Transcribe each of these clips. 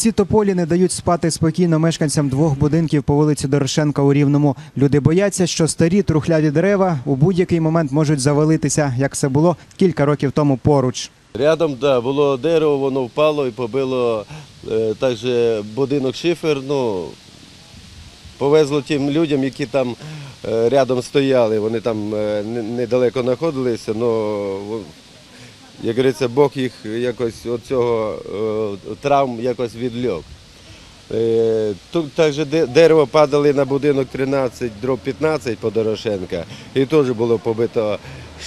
Ці тополі не дають спати спокійно мешканцям двох будинків по вулиці Дорошенка у Рівному. Люди бояться, що старі трухляві дерева у будь-який момент можуть завалитися, як це було кілька років тому поруч. Рядом да, було дерево, воно впало і побило е, також будинок шифер. Ну, повезло тим людям, які там е, рядом стояли. Вони там е, недалеко знаходилися, але, як говориться, Бог їх якось від цього е, травм якось відльок. Е, Тут також дерево падали на будинок 13, дроб 15 по Дорошенка, і теж було побито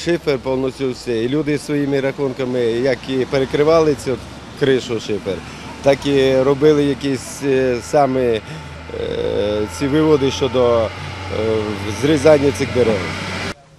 шифер повністю все. І люди своїми рахунками, як і перекривали цю кришу шифер, так і робили якісь е, саме ці виводи щодо зрізання цих дерев.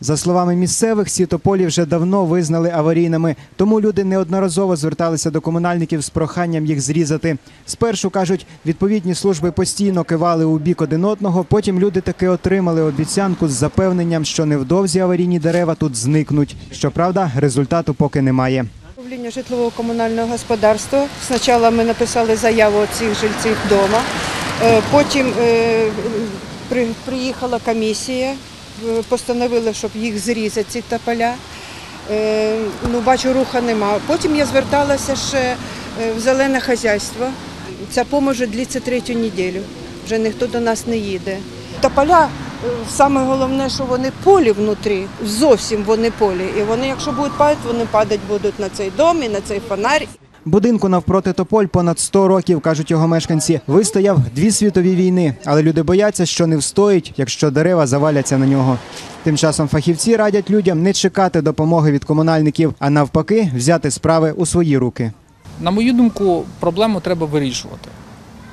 За словами місцевих, ці тополі вже давно визнали аварійними, тому люди неодноразово зверталися до комунальників з проханням їх зрізати. Спершу кажуть, відповідні служби постійно кивали у бік один одного. Потім люди таки отримали обіцянку з запевненням, що невдовзі аварійні дерева тут зникнуть. Щоправда, результату поки немає. Управління житлово-комунального господарства. Спочатку ми написали заяву цих жильців вдома. Е, Потім е, при- приїхала комісія, постановили, щоб їх зрізати, ці тополя. Е, Ну, бачу, руха нема. Потім я зверталася ще е, в зелене хазяйство. Ця допомога длиться третю неділю. Вже ніхто до нас не їде. Тополя, е, саме головне, що вони полі внутрі, зовсім вони полі. І вони, якщо будуть падати, вони падати будуть на цей дом і на цей фонарь. Будинку навпроти тополь понад 100 років, кажуть його мешканці. Вистояв дві світові війни, але люди бояться, що не встоїть, якщо дерева заваляться на нього. Тим часом фахівці радять людям не чекати допомоги від комунальників, а навпаки, взяти справи у свої руки. На мою думку, проблему треба вирішувати.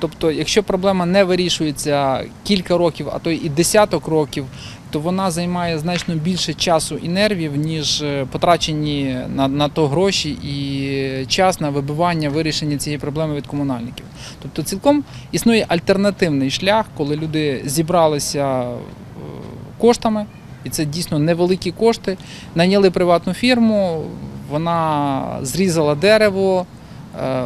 Тобто, якщо проблема не вирішується кілька років, а то й десяток років, то вона займає значно більше часу і нервів, ніж е, потрачені на, на то гроші і час на вибивання вирішення цієї проблеми від комунальників. Тобто, цілком існує альтернативний шлях, коли люди зібралися е, коштами, і це дійсно невеликі кошти. Найняли приватну фірму, вона зрізала дерево,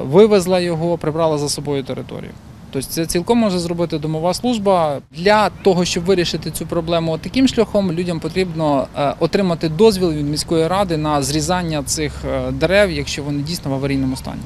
вивезла його, прибрала за собою територію. Тобто це цілком може зробити домова служба. Для того, щоб вирішити цю проблему таким шляхом, людям потрібно е, отримати дозвіл від міської ради на зрізання цих е, дерев, якщо вони дійсно в аварійному стані.